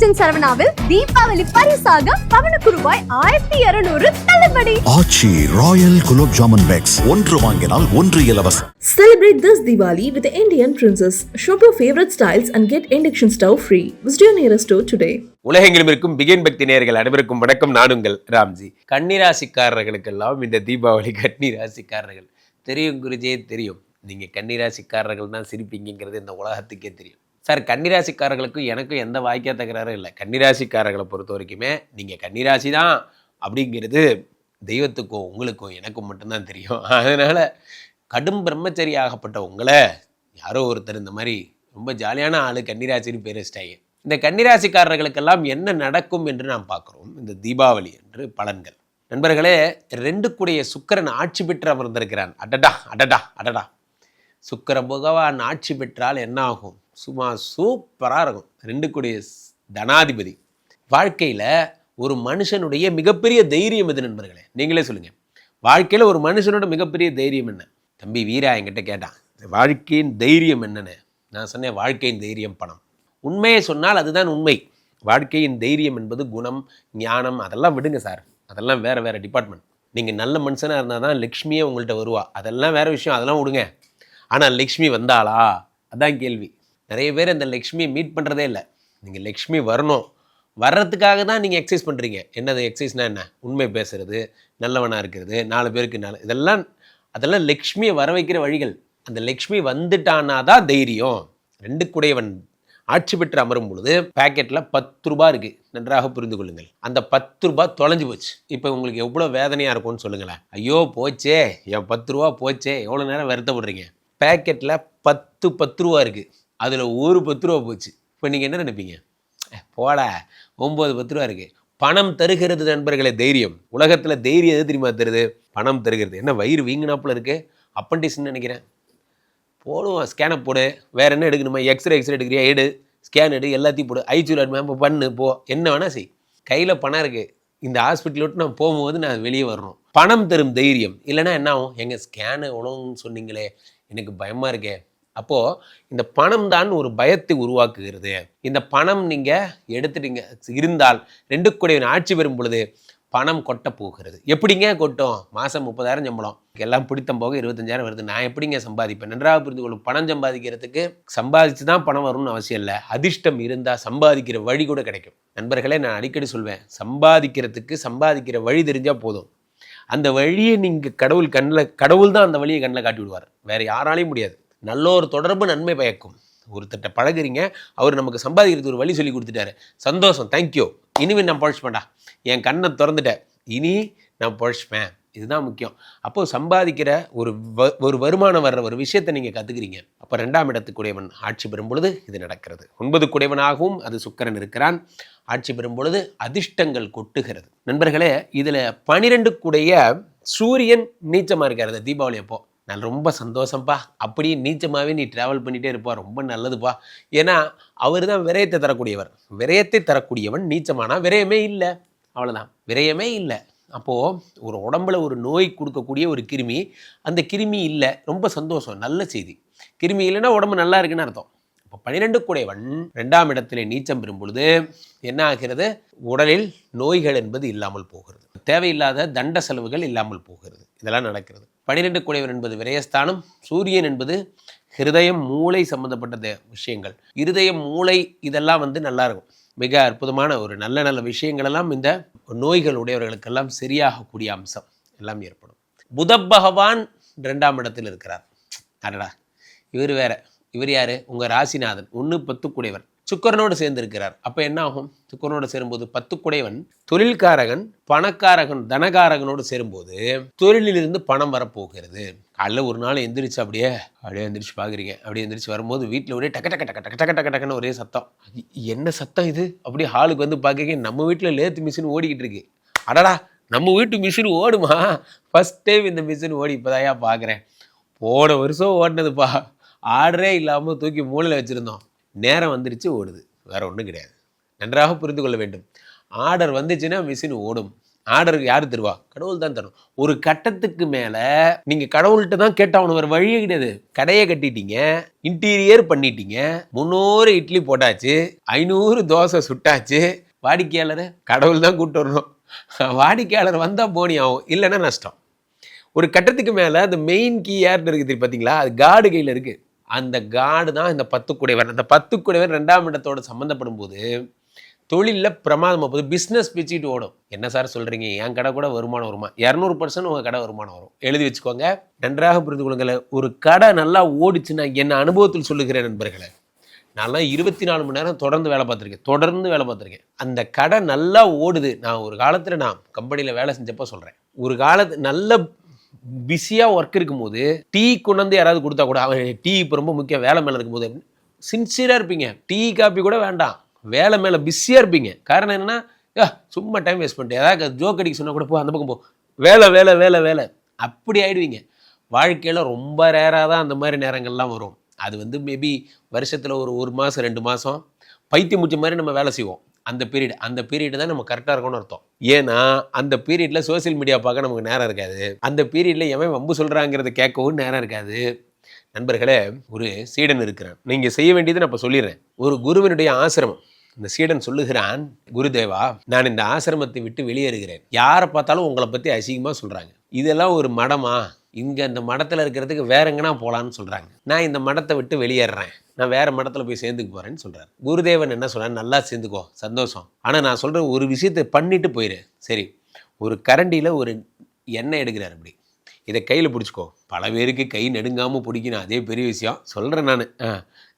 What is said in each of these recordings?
ராஜன் சரவணாவில் தீபாவளி பரிசாக பவனுக்கு ரூபாய் ஆயிரத்தி இருநூறு தள்ளுபடி. Aachi royal gulab jamun packs. ஒன்று வாங்கினால் ஒன்று இலவசம். Celebrate this Diwali with the Indian Princess. Shop your favorite styles and get induction stove free. Visit your nearest store today. உலகெங்கிலும் இருக்கும் பிகின் பக்தி நேயர்கள் அனைவருக்கும் வணக்கம். நானுங்கள் ராம்ஜி. கன்னிராசிக்காரர்களுக்கெல்லாம் இந்த தீபாவளி கன்னிராசிக்காரர்கள். தெரியும் குருஜே தெரியும். நீங்க கன்னிராசிக்காரர்கள் தான் சிரிப்பீங்கிறது இந்த உலகத்துக்கே தெரியும். சார் கன்னிராசிக்காரர்களுக்கும் எனக்கும் எந்த வாய்க்கா தகராறும் இல்லை. கன்னிராசிக்காரர்களை பொறுத்த வரைக்குமே நீங்கள் கன்னிராசி தான் அப்படிங்கிறது தெய்வத்துக்கும் உங்களுக்கும் எனக்கும் மட்டும்தான் தெரியும். அதனால் கடும் பிரம்மச்சரி ஆகப்பட்ட உங்களை யாரோ ஒருத்தர் இந்த மாதிரி ரொம்ப ஜாலியான ஆள் கன்னிராசின்னு பேர் வச்சிட்டாங்க. இந்த கன்னிராசிக்காரர்களுக்கெல்லாம் என்ன நடக்கும் என்று நாம் பார்க்குறோம். இந்த தீபாவளி என்று பலன்கள். நண்பர்களே ரெண்டு கூடிய சுக்கரன் ஆட்சி பெற்று அமர்ந்திருக்கிறான். அடடா அடடா அடடா. சுக்கர பகவான் ஆட்சி பெற்றால் என்ன ஆகும் சும்மா சூப்பராக இருக்கும். ரெண்டு கூடிய தனாதிபதி. வாழ்க்கையில் ஒரு மனுஷனுடைய மிகப்பெரிய தைரியம் எது நண்பர்களே? நீங்களே சொல்லுங்கள் வாழ்க்கையில் ஒரு மனுஷனோட மிகப்பெரிய தைரியம் என்ன? தம்பி வீரா என்கிட்ட கேட்டான். வாழ்க்கையின் தைரியம் என்னன்னு? நான் சொன்னேன் வாழ்க்கையின் தைரியம் பணம். உண்மையை சொன்னால் அதுதான் உண்மை. வாழ்க்கையின் தைரியம் என்பது குணம் ஞானம் அதெல்லாம் விடுங்க சார் அதெல்லாம் வேறு வேறு டிபார்ட்மெண்ட் நீங்கள் நல்ல மனுஷனாக இருந்தால் தான் லக்ஷ்மியே உங்கள்கிட்ட வருவா. அதெல்லாம் வேறு விஷயம். அதெல்லாம் விடுங்க. ஆனால் லக்ஷ்மி வந்தாளா? அதான் கேள்வி. நிறைய பேர் அந்த லக்ஷ்மியை மீட் பண்ணுறதே இல்லை. நீங்கள் லக்ஷ்மி வரணும். வர்றதுக்காக தான் நீங்கள் எக்ஸசைஸ் பண்ணுறீங்க என்னது எக்ஸசைஸ்னால் என்ன? உண்மை பேசுறது நல்லவனாக இருக்கிறது நாலு பேருக்கு நல்ல இதெல்லாம் அதெல்லாம் லக்ஷ்மியை வர வைக்கிற வழிகள். அந்த லக்ஷ்மி வந்துட்டானா தான் தைரியம். ரெண்டு குடையவன் ஆட்சி பெற்று அமரும் பொழுது பேக்கெட்டில் பத்து ரூபா இருக்குது நன்றாக புரிந்து கொள்ளுங்கள். அந்த பத்து ரூபாய் தொலைஞ்சு போச்சு. இப்போ உங்களுக்கு எவ்வளோ வேதனையாக இருக்கும்னு சொல்லுங்களேன். ஐயோ போச்சே. என் பத்து ரூபா போச்சே. எவ்வளோ நேரம் வருத்தப்படுறீங்க? பேக்கெட்டில் பத்து பத்து ரூபா இருக்குது அதில் ஒரு பத்து ரூபா போச்சு. இப்போ நீங்கள் என்ன நினைப்பீங்க? போடா. ஒம்பது பத்து ரூபா இருக்குது பணம் தருகிறது நண்பர்களே தைரியம். உலகத்தில் தைரியம் எது தெரியுமா தருது? பணம் தருகிறது. என்ன வயிறு வீங்கினாப்பில் இருக்குது அப்பண்டிஸ்ன்னு நினைக்கிறேன். போடுவோம். ஸ்கேனை போடு. வேறு என்ன எடுக்கணுமா? எக்ஸ்ரே எக்ஸ்ரே எடுக்கிறியா? எடு. ஸ்கேன் எடு. எல்லாத்தையும் போடு. ஐசியூல மேம் பண்ணு போ. என்ன வேணால் செய். கையில் பணம் இருக்குது இந்த ஹாஸ்பிட்டல் விட்டு நான் போகும்போது நான் வெளியே வரணும். பணம் தரும் தைரியம். இல்லைன்னா என்ன ஆகும்? எங்கள் ஸ்கேனு உணவுன்னு சொன்னீங்களே. எனக்கு பயமாக இருக்கே. அப்போது இந்த பணம் தான் ஒரு பயத்தை உருவாக்குகிறது. இந்த பணம் நீங்கள் எடுத்துட்டீங்க. இருந்தால் ரெண்டு கூடிய ஆட்சி பெறும் பொழுது பணம் கொட்ட போகிறது. எப்படிங்க கொட்டும்? மாதம் முப்பதாயிரம் சம்பளம். எல்லாம் பிடித்தம் போக இருபத்தஞ்சாயிரம் வருது. நான் எப்படிங்க சம்பாதிப்பேன்? நன்றாக புரிந்து கொள்ளும். பணம் சம்பாதிக்கிறதுக்கு சம்பாதிச்சு தான் பணம் வரும்னு அவசியம் இல்லை. அதிர்ஷ்டம் இருந்தால் சம்பாதிக்கிற வழி கூட கிடைக்கும். நண்பர்களே நான் அடிக்கடி சொல்வேன். சம்பாதிக்கிறதுக்கு சம்பாதிக்கிற வழி தெரிஞ்சால் போதும். அந்த வழியை நீங்கள் கடவுள் கண்ணில் கடவுள் தான் அந்த வழியை கண்ணில் காட்டி விடுவார். வேறு யாராலையும் முடியாது. நல்ல ஒரு தொடர்பு நன்மை பயக்கும். ஒருத்தட்ட பழகுறீங்க அவர் நமக்கு சம்பாதிக்கிறதுக்கு ஒரு வழி சொல்லி கொடுத்துட்டாரு. சந்தோஷம். தேங்க்யூ இனிமேல் நான் பழச்சுப்பேன்டா. என் கண்ணை திறந்துட்டேன் இனி நான் பழச்சுப்பேன். இதுதான் முக்கியம். அப்போ சம்பாதிக்கிற ஒரு வ- ஒரு வருமானம் வர்ற ஒரு விஷயத்தை நீங்கள் கற்றுக்கிறீங்க அப்போ ரெண்டாம் இடத்துக்குடையவன் ஆட்சி பெறும் பொழுது இது நடக்கிறது. ஒன்பது குடையவனாகவும் அது சுக்கரன் இருக்கிறான். ஆட்சி பெறும் பொழுது அதிர்ஷ்டங்கள் கொட்டுகிறது. நண்பர்களே இதில் பனிரெண்டு சூரியன் நீச்சமாக இருக்கார். தீபாவளி அப்போ. நான் ரொம்ப சந்தோஷம்ப்பா அப்படியே நீச்சமாகவே நீ ட்ராவல் பண்ணிகிட்டே இருப்பா. ரொம்ப நல்லதுப்பா. ஏன்னா அவர் தான் விரயத்தை தரக்கூடியவர். விரயத்தை தரக்கூடியவன் நீச்சமானா விரயமே இல்லை. அவ்வளோதான் விரயமே இல்லை. அப்போது ஒரு உடம்புல ஒரு நோய் கொடுக்கக்கூடிய ஒரு கிருமி அந்த கிருமி இல்லை ரொம்ப சந்தோஷம் நல்ல செய்தி. கிருமி இல்லைன்னா உடம்பு நல்லா இருக்குன்னு அர்த்தம். இப்போ பன்னிரெண்டு குடைவன் ரெண்டாம் இடத்திலே நீச்சம் பெறும் பொழுது என்ன ஆகிறது? உடலில் நோய்கள் என்பது இல்லாமல் போகிறது. தேவையில்லாத தண்ட செலவுகள் இல்லாமல் போகிறது. இதெல்லாம் நடக்கிறது. பனிரெண்டு கூடையவன் என்பது விரயஸ்தானம் சூரியன் என்பது ஹிருதயம் மூளை சம்பந்தப்பட்ட தே- விஷயங்கள். இருதயம் மூளை இதெல்லாம் வந்து நல்லா இருக்கும். மிக அற்புதமான ஒரு நல்ல நல்ல விஷயங்களெல்லாம் இந்த நோய்கள் உடையவர்களுக்கெல்லாம் சரியாகக்கூடிய அம்சம் எல்லாம் ஏற்படும். புத பகவான் ரெண்டாம் இடத்தில் இருக்கிறார். அடடா இவர் வேற. இவர் யாரு? உங்க ராசிநாதன். ஒன்று பத்து குடைவன் சுக்கரனோடு சேர்ந்து இருக்கிறார் என்ன ஆகும் சுக்கரனோடு சேரும்போது பத்து குடைவன் தொழில்காரகன் பணக்காரகன் தனகாரகனோடு சேரும்போது தொழிலிலிருந்து பணம் வரப்போகிறது. காலைல ஒரு நாள் எந்திரிச்சு அப்படியே அப்படியே எந்திரிச்சு பார்க்குறீங்க அப்படியே எந்திரிச்சு வரும்போது வீட்டில் ஒரே டக்க டக்க டக்க டக்க டக்க டக்க டக்குன்னு ஒரே சத்தம். என்ன சத்தம் இது? அப்படியே ஹாலுக்கு வந்து பார்க்குறீங்க நம்ம வீட்டில் லேத்து மிஷின் ஓடிக்கிட்டு இருக்கு. அடடா நம்ம வீட்டு மிஷின் ஓடுமா? ஃபர்ஸ்ட் டைம் இந்த மிஷின் ஓடி இப்போதாயா பார்க்குறேன் போன வருஷம் ஓடினதுப்பா. ஆர்டரே இல்லாமல் தூக்கி மூளையில் வச்சுருந்தோம். நேரம் வந்துருச்சு ஓடுது. வேறு ஒன்றும் கிடையாது. நன்றாக புரிந்து கொள்ள வேண்டும். ஆர்டர் வந்துச்சுன்னா மிஷின் ஓடும். ஆர்டர் யார் தருவா? கடவுள் தான் தரும் ஒரு கட்டத்துக்கு மேலே நீங்கள் கடவுள்கிட்ட தான் கேட்டாகணும். வேறு வழியே கிடையாது. கடையை கட்டிட்டீங்க இன்டீரியர் பண்ணிட்டீங்க முந்நூறு இட்லி போட்டாச்சு ஐநூறு தோசை சுட்டாச்சு. வாடிக்கையாளரை கடவுள் தான் கூப்பிட்டு வரணும். வாடிக்கையாளர் வந்தால் போனி ஆகும். இல்லைன்னா நஷ்டம். ஒரு கட்டத்துக்கு மேலே அந்த மெயின் கீ யார்கிட்ட இருக்குது பார்த்தீங்களா? அது காடு கையில் இருக்குது அந்த காடு தான் இந்த பத்து குடைவர் அந்த பத்து குடைவர் ரெண்டாம் இடத்தோட சம்மந்தப்படும் போது தொழிலில் பிரமாதமாக போகுது பிஸ்னஸ் பிச்சுட்டு ஓடும். என்ன சார் சொல்கிறீங்க என் கடை கூட வருமானம் வருமா? இரநூறு பர்சன்ட் உங்கள் கடை வருமானம் வரும். எழுதி வச்சுக்கோங்க. நன்றாக புரிந்து கொள்ளுங்களேன். ஒரு கடை நல்லா ஓடிச்சுன்னா என்ன அனுபவத்தில் சொல்லுகிறேன் நண்பர்களே. நான்லாம் இருபத்தி நாலு மணி நேரம் தொடர்ந்து வேலை பார்த்துருக்கேன். தொடர்ந்து வேலை பார்த்துருக்கேன். அந்த கடை நல்லா ஓடுது. நான் ஒரு காலத்தில் நான் கம்பெனியில் வேலை செஞ்சப்போ சொல்கிறேன் ஒரு காலத்து நல்ல பிஸியாக ஒர்க் இருக்கும்போது டீ கொண்டு வந்து யாராவது கொடுத்தா கூட அவன் டீ இப்போ ரொம்ப முக்கியம் வேலை மேலே இருக்கும்போது சின்சியராக இருப்பீங்க. டீ காப்பி கூட வேண்டாம். வேலை மேலே பிஸியாக இருப்பீங்க. காரணம் என்னன்னா சும்மா டைம் வேஸ்ட் பண்ணிட்டு ஏதாவது ஜோக் அடிக்க சொன்னால் கூட போ அந்த பக்கம் போ. வேலை வேலை வேலை வேலை. அப்படி ஆயிடுவீங்க. வாழ்க்கையில் ரொம்ப ரேராக தான் அந்த மாதிரி நேரங்கள்லாம் வரும். அது வந்து மேபி வருஷத்தில் ஒரு ஒரு மாதம் ரெண்டு மாதம் பைத்தியம் முடிச்ச மாதிரி நம்ம வேலை செய்வோம். அந்த பீரியட் அந்த பீரியட் தான் நம்ம கரெக்டாக இருக்கணும்னு அர்த்தம். ஏன்னா அந்த பீரியடில் சோஷியல் மீடியா பார்க்க நமக்கு நேரம் இருக்காது. அந்த பீரியடில் எவன் வம்பு சொல்கிறாங்கிறத கேட்கவும் நேரம் இருக்காது. நண்பர்களே ஒரு சீடன் இருக்கிறான். நீங்கள் செய்ய வேண்டியதை நான் இப்போ சொல்லிடுறேன். ஒரு குருவினுடைய ஆசிரமம். இந்த சீடன் சொல்லுகிறான் குருதேவா நான் இந்த ஆசிரமத்தை விட்டு வெளியேறுகிறேன். யாரை பார்த்தாலும் உங்களை பற்றி அசிங்கமாக சொல்கிறாங்க இதெல்லாம் ஒரு மடமா? இங்கே இந்த மடத்தில் இருக்கிறதுக்கு வேற போகலான்னு சொல்கிறாங்க நான் இந்த மடத்தை விட்டு வெளியேறுறேன். நான் வேறு மடத்தில் போய் சேர்ந்துக்கு போகிறேன்னு சொல்கிறார் குருதேவன் என்ன சொல்கிறார் நல்லா சேர்ந்துக்கோ சந்தோஷம். ஆனால் நான் சொல்கிற ஒரு விஷயத்தை பண்ணிட்டு போயிடு சரி ஒரு கரண்டியில் ஒரு எண்ணெய் எடுக்கிறார் அப்படி இதை கையில் பிடிச்சிக்கோ. பல பேருக்கு கை நெடுங்காமல் பிடிக்கணும். அதே பெரிய விஷயம். சொல்கிறேன் நான்.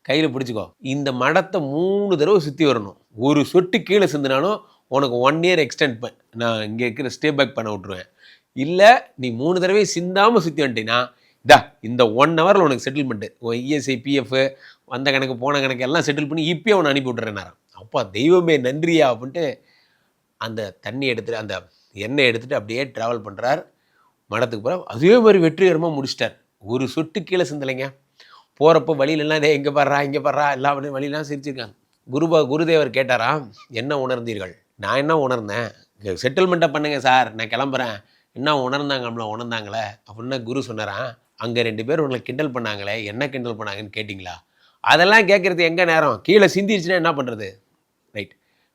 கையில் பிடிச்சிக்கோ. இந்த மடத்தை மூணு தடவை சுற்றி வரணும். ஒரு சொட்டு கீழே சிந்தினாலும் உனக்கு ஒன் இயர் எக்ஸ்டெண்ட் பண்ண நான் இங்கே இருக்கிற ஸ்டே பேக் பண்ண விட்ருவேன் இல்லை நீ மூணு தடவை சிந்தாமல் சுற்றி வந்துட்டீங்கன்னா இதா இந்த ஒன் ஹவரில் உனக்கு செட்டில்மெண்ட்டு உன் இஎஸ்ஐ பிஎஃப் வந்த கணக்கு போன கணக்கு எல்லாம் செட்டில் பண்ணி இப்பயே அவனை அனுப்பி விட்றேன் நேரம் அப்பா தெய்வமே நன்றியா அப்படின்ட்டு அந்த தண்ணி எடுத்துகிட்டு அந்த எண்ணெய் எடுத்துகிட்டு அப்படியே ட்ராவல் பண்ணுறார் மடத்துக்கு போகிற அதே மாதிரி வெற்றிகரமாக முடிச்சிட்டார். ஒரு சொட்டு கீழே சிந்தலைங்க. போகிறப்ப வழியிலலாம் எங்கே இங்கே பாடுறா இங்கே பாடுறா எல்லா வழியெல்லாம் சிரிச்சிருக்காங்க. குருபா குருதேவர் கேட்டாரா என்ன உணர்ந்தீர்கள்? நான் என்ன உணர்ந்தேன்? செட்டில்மெண்ட்டை பண்ணுங்கள் சார். நான் கிளம்புறேன். என்ன உணர்ந்தாங்க நம்மள உணர்ந்தாங்களே? அப்படின்னு குரு சொன்னாரான் அங்கே ரெண்டு பேர் உங்களை கிண்டல் பண்ணாங்களே என்ன கிண்டல் பண்ணாங்கன்னு கேட்டிங்களா? அதெல்லாம் கேட்குறது எங்கே நேரம்? கீழே சிந்திருச்சுன்னா என்ன பண்ணுறது ரைட்.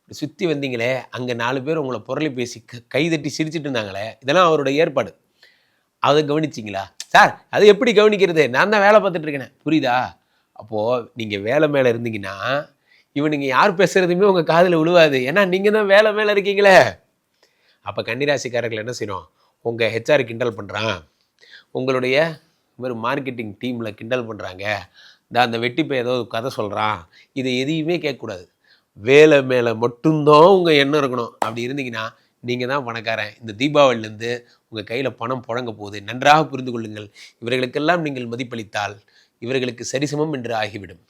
சுற்றி வந்தீங்களே அங்கே நாலு பேர் உங்களை புரளி பேசி க- கைதட்டி சிரிச்சிட்டு இருந்தாங்களே இதெல்லாம் அவரோட ஏற்பாடு. அதை கவனிச்சிங்களா? சார் அது எப்படி கவனிக்கிறது? நான் தான் வேலை பார்த்துட்டு இருக்கேன். புரியுதா? அப்போது நீங்கள் வேலை மேலே இருந்தீங்கன்னா இவனுங்க யார் பேசுகிறதுமே உங்கள் காதில் விழுவாது ஏன்னா நீங்கள் தான் வேலை மேலே இருக்கீங்களே. அப்போ கன்னிராசிக்காரர்கள் என்ன செய்யணும்? உங்கள் ஹெச்ஆர் கிண்டல் பண்ணுறான் உங்களுடைய ஒரு மார்க்கெட்டிங் டீமில் கிண்டல் பண்ணுறாங்க இந்த அந்த வெட்டிப்பை ஏதோ கதை சொல்கிறான் இதை எதையுமே கேட்கக்கூடாது. வேலை மேலே மட்டும்தான் உங்கள் எண்ணம் இருக்கணும். அப்படி இருந்தீங்கன்னா நீங்கள் தான் பணக்காரன். இந்த தீபாவளிலேருந்து உங்கள் கையில் பணம் புழங்க போகுது. நன்றாக புரிந்து கொள்ளுங்கள். இவர்களுக்கெல்லாம் நீங்கள் மதிப்பளித்தால் இவர்களுக்கு சரிசமம் என்று ஆகிவிடும்.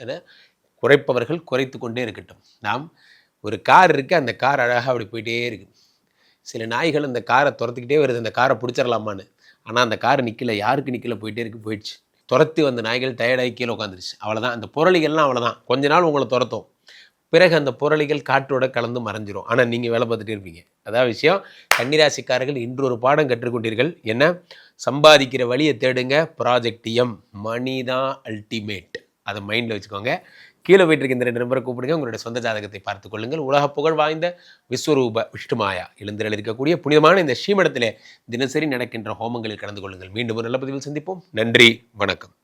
என குறைப்பவர்கள் குறைத்து கொண்டே இருக்கட்டும். நாம் ஒரு கார் இருக்குது அந்த கார் அழகாக அப்படி போயிட்டே இருக்கு. சில நாய்கள் அந்த காரை துரத்துக்கிட்டே வருது. அந்த காரை பிடிச்சிடலாமான்னு. ஆனால் அந்த கார் நிற்கல யாருக்கு நிற்கல போயிட்டே இருக்கு. போயிடுச்சு. துரத்தி வந்த நாய்கள் டயர்டாகி கீழே உட்காந்துருச்சு அவ்வளோதான் அந்த புரளிகள்லாம் அவ்வளோதான் கொஞ்ச நாள் உங்களை துரத்தும். பிறகு அந்த புரளிகள் காற்றோட கலந்து மறைஞ்சிரும். ஆனால் நீங்கள் வேலை பார்த்துட்டே இருப்பீங்க. அதான் விஷயம். கன்னிராசிக்காரர்கள் இன்று ஒரு பாடம் கற்றுக்கொண்டீர்கள். என்ன? சம்பாதிக்கிற வழியை தேடுங்க. ப்ராஜெக்ட் எம் மணி தான் அல்டிமேட் அதை மைண்டில் வச்சுக்கோங்க. கீழே போயிட்டு இருக்க இந்த ரெண்டு நம்பரை கூப்பிடுங்க. உங்களுடைய சொந்த ஜாதகத்தை பார்த்துக் கொள்ளுங்கள். உலக புகழ் வாய்ந்த விஸ்வரூப விஷ்ணுமாயா எழுந்திரல் இருக்கக்கூடிய புனிதமான இந்த ஸ்ரீமடத்தில் தினசரி நடக்கின்ற ஹோமங்களில் கலந்து கொள்ளுங்கள். மீண்டும் ஒரு நல்ல பதிவில் சந்திப்போம். நன்றி. வணக்கம்.